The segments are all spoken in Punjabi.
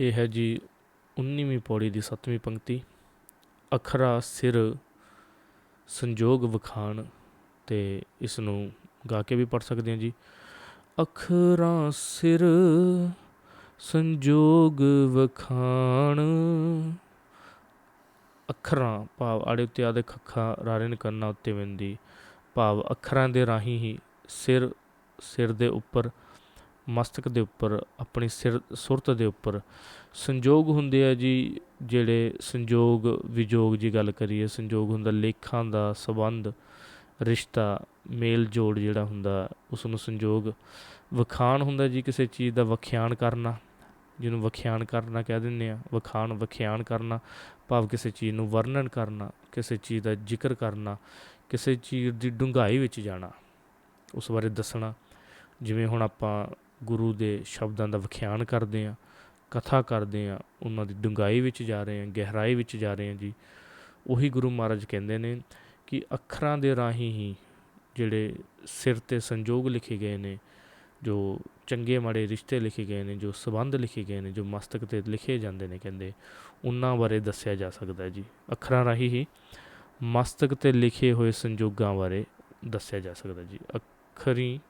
ਇਹ ਹੈ ਜੀ 19ਵੀਂ ਪੌੜੀ ਦੀ 7ਵੀਂ ਪੰਕਤੀ। ਅਖਰਾ, ਸਿਰ, ਸੰਜੋਗ ਵਖਾਣ ਤੇ ਇਸ ਨੂੰ ਗਾ ਕੇ ਵੀ ਪੜ ਸਕਦੇ ਹਾਂ ਜੀ। ਅਖਰਾਂ, ਸਿਰ, ਸੰਜੋਗ ਵਖਾਣ। ਅੱਖਰਾਂ, ਭਾਵ ਆੜੇ ਉੱਤੇ ਆਦੇ ਖੱਖਾ ਰਾਰੇ ਨੇ ਉੱਤੇ ਵਿੰਦੀ ਭਾਵ ਅੱਖਰਾਂ ਦੇ ਰਾਹੀਂ ਹੀ ਸਿਰ ਸਿਰ ਦੇ ਉੱਪਰ ਮਸਤਕ ਦੇ ਉੱਪਰ, ਆਪਣੀ ਸਿਰ, ਸੁਰਤ ਦੇ ਉੱਪਰ। ਸੰਜੋਗ ਹੁੰਦੇ ਆ ਜੀ ਜਿਹੜੇ ਸੰਜੋਗ, ਵਿਜੋਗ ਜੀ ਗੱਲ ਕਰੀਏ, ਸੰਜੋਗ ਹੁੰਦਾ ਲੇਖਾਂ ਦਾ ਸਬੰਧ, ਰਿਸ਼ਤਾ, ਮੇਲ ਜੋੜ ਜਿਹੜਾ ਹੁੰਦਾ ਉਸ ਨੂੰ ਸੰਜੋਗ। ਵਖਾਣ ਹੁੰਦਾ ਜੀ ਕਿਸੇ ਚੀਜ਼ ਦਾ ਵਖਿਆਨ ਕਰਨਾ, ਜਿਹਨੂੰ ਵਖਿਆਨ ਕਰਨਾ ਕਹਿ ਦਿੰਦੇ ਆ। ਵਖਾਣ ਵਖਿਆਨ ਕਰਨਾ, ਭਾਵ ਕਿਸੇ ਚੀਜ਼ ਨੂੰ ਵਰਣਨ ਕਰਨਾ, ਕਿਸੇ ਚੀਜ਼ ਦਾ ਜ਼ਿਕਰ ਕਰਨਾ, ਕਿਸੇ ਚੀਜ਼ ਦੀ ਡੂੰਘਾਈ ਵਿੱਚ ਜਾਣਾ, ਉਸ ਬਾਰੇ ਦੱਸਣਾ। ਜਿਵੇਂ ਹੁਣ ਆਪਾਂ ਗੁਰੂ ਦੇ ਸ਼ਬਦਾਂ ਦਾ ਵਿਖਿਆਨ ਕਰਦੇ ਆ ਕਥਾ ਕਰਦੇ ਆ ਉਹਨਾਂ ਦੀ ਡੂੰਘਾਈ ਵਿੱਚ ਜਾ ਰਹੇ ਆ ਗਹਿਰਾਈ ਵਿੱਚ ਜਾ ਰਹੇ ਆ ਜੀ। ਉਹੀ ਗੁਰੂ ਮਹਾਰਾਜ ਕਹਿੰਦੇ ਨੇ ਕਿ ਅੱਖਰਾਂ ਦੇ ਰਾਹੀਂ ਹੀ ਜਿਹੜੇ ਸਿਰ ਤੇ ਸੰਜੋਗ ਲਿਖੇ ਗਏ ਨੇ, ਜੋ ਚੰਗੇ ਮਾੜੇ ਰਿਸ਼ਤੇ ਲਿਖੇ ਗਏ ਨੇ, ਜੋ ਸਬੰਧ ਲਿਖੇ ਗਏ ਨੇ, ਜੋ ਮਸਤਕ ਤੇ ਲਿਖੇ ਜਾਂਦੇ ਨੇ ਕਹਿੰਦੇ, ਉਹਨਾਂ ਬਾਰੇ ਦੱਸਿਆ ਜਾ ਸਕਦਾ ਜੀ। ਅੱਖਰਾਂ ਰਾਹੀਂ ਹੀ ਮਸਤਕ ਤੇ ਲਿਖੇ ਹੋਏ ਸੰਜੋਗਾਂ ਬਾਰੇ ਦੱਸਿਆ ਜਾ ਸਕਦਾ ਜੀ। ਅੱਖਰੀ,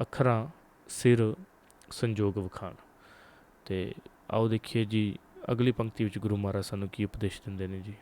ਅੱਖਰਾਂ ਸਿਰ ਸੰਜੋਗ ਵਖਾਣ। ਤੇ ਆਓ ਦੇਖੀਏ ਜੀ, ਅਗਲੀ ਪੰਕਤੀ ਵਿੱਚ ਗੁਰੂ ਮਹਾਰਾਜ ਸਾਨੂੰ ਕੀ ਉਪਦੇਸ਼ ਦਿੰਦੇ ਨੇ ਜੀ।